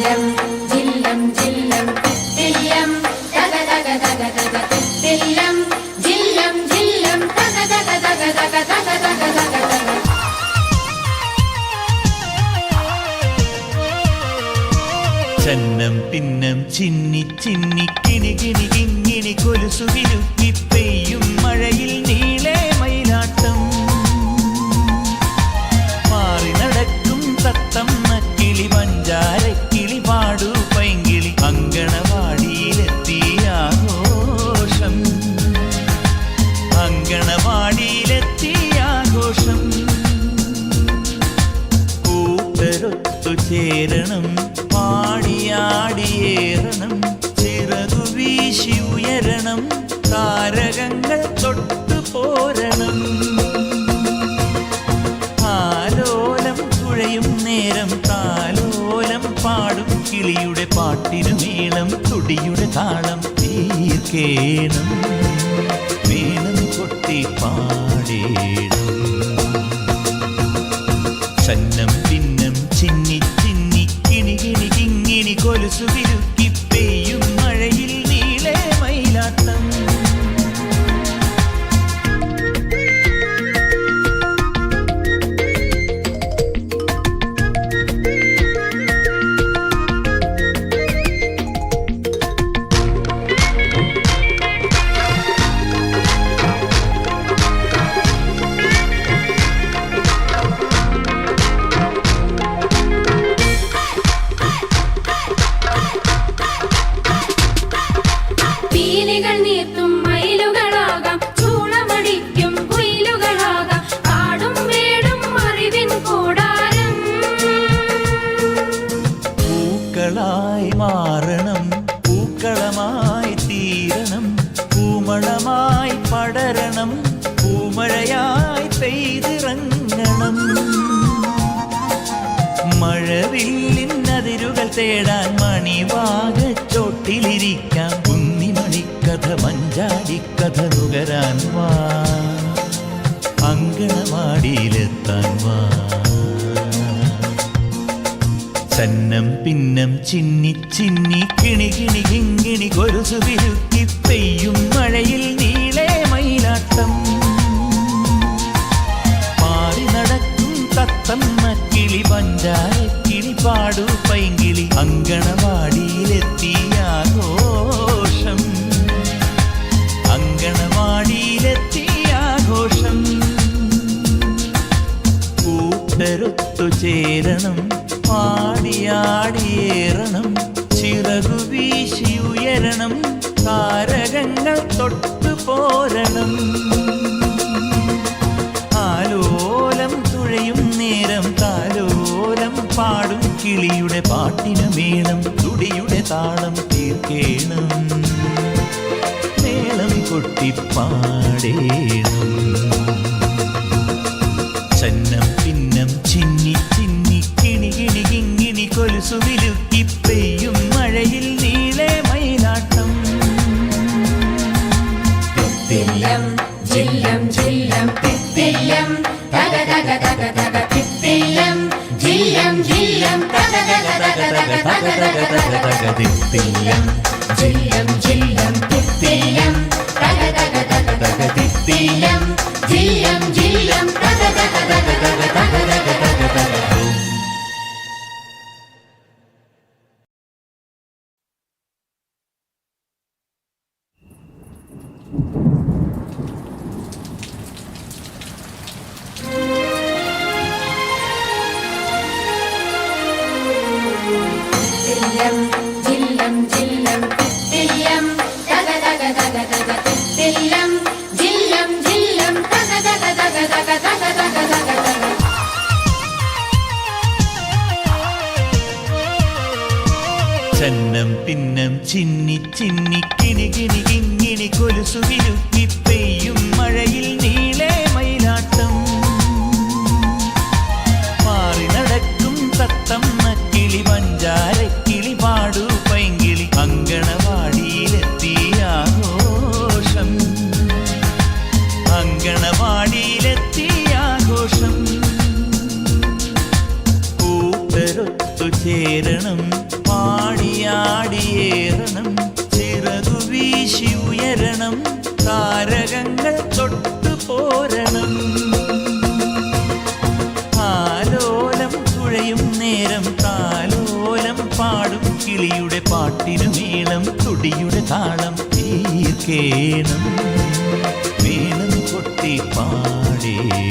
ജില്ലം ജില്ലം ചന്നം പിന്നം ചിന്നി ചിന്നി കിണി കിണി കിങ്ങിണി കൊലുസു പെയ്യും മഴയിൽ ചേരണം പാടിയാടിയേറണം ചിറകു വീശി ഉയരണം താരകങ്ങൾ തൊട്ടു പോരണം. ആലോലം തുഴയും നേരം താലോലം പാടും കിളിയുടെ പാട്ടിനു മേളം തുടിയുടെ താളം തീർക്കേണം. മേളം കൊട്ടി പാടേണം. പീലികൾ നീർത്തും മയിലുകളാകാം. ചൂളമടിക്കും കാടും മേടും അറിവിൻ കൂടാരം. പൂക്കളായി മാറണം പൂക്കളമായി തീരണം പൂമളമായി പടരണം പൂമഴയായി പെയ്തിറങ്ങണം. മഴവില്ലിൻ തേടാൻ മണിവാകച്ചോട്ടിലിരിക്കാം. കുന്നിമണിക്കഥ മഞ്ചാടിക്കഥ നുകരാൻ വാ. അങ്കണവാടിയിലെത്താൻ വാ. ചന്നം പിന്നം ചിന്നി ചിന്നി കിണി കിണി കിങ്ങിണി കൊരുസു വിരുക്കി പെയ്യും മഴയിൽ നീളെ മയിലാട്ടം. മാറി നടക്കും തത്തമ്മ കിളി പഞ്ചാര കിളി പാടു പൈങ്കിളി അങ്കണവാടിയിലെത്തി. കൂട്ടരൊത്തു ചേരണം പാടിയാടിയേറണം ചിറകു വീശി ഉയരണം താരകങ്ങൾ തൊട്ടു പോരണം. ആലോലം തുഴയും നേരം താലോലം പാടും കിളിയുടെ പാട്ടിനു മേളം തുടിയുടെ താളം തീർക്കേണം. മേളം കൊട്ടിപ്പാടേണം തക തക തക തക തക തക തിത്തില്ലം ജില്ലം ജില്ലം തിത്തില്ലം തക തക തക തക തിത്തില്ലം ജില്ലം ജില്ലം തക തില്ലം ജില്ലം ജില്ലം ജില്ലം ജില്ലം പിന്നം ചിന്നി ചിന്നി കിണി കിണി കിങ്ങിണി കൊലുസു കൂട്ടരൊത്തു ചേരണം പാടിയാടിയേറണം ചിറകു വീശി ഉയരണം താരകങ്ങൾ തൊട്ടു പോരണം. ആലോലം തുഴയും നേരം താലോലം പാടും കിളിയുടെ പാട്ടിനു മേളം തുടിയുടെ താളം തീർക്കേണം. വേണം കൊട്ടി പാടേണം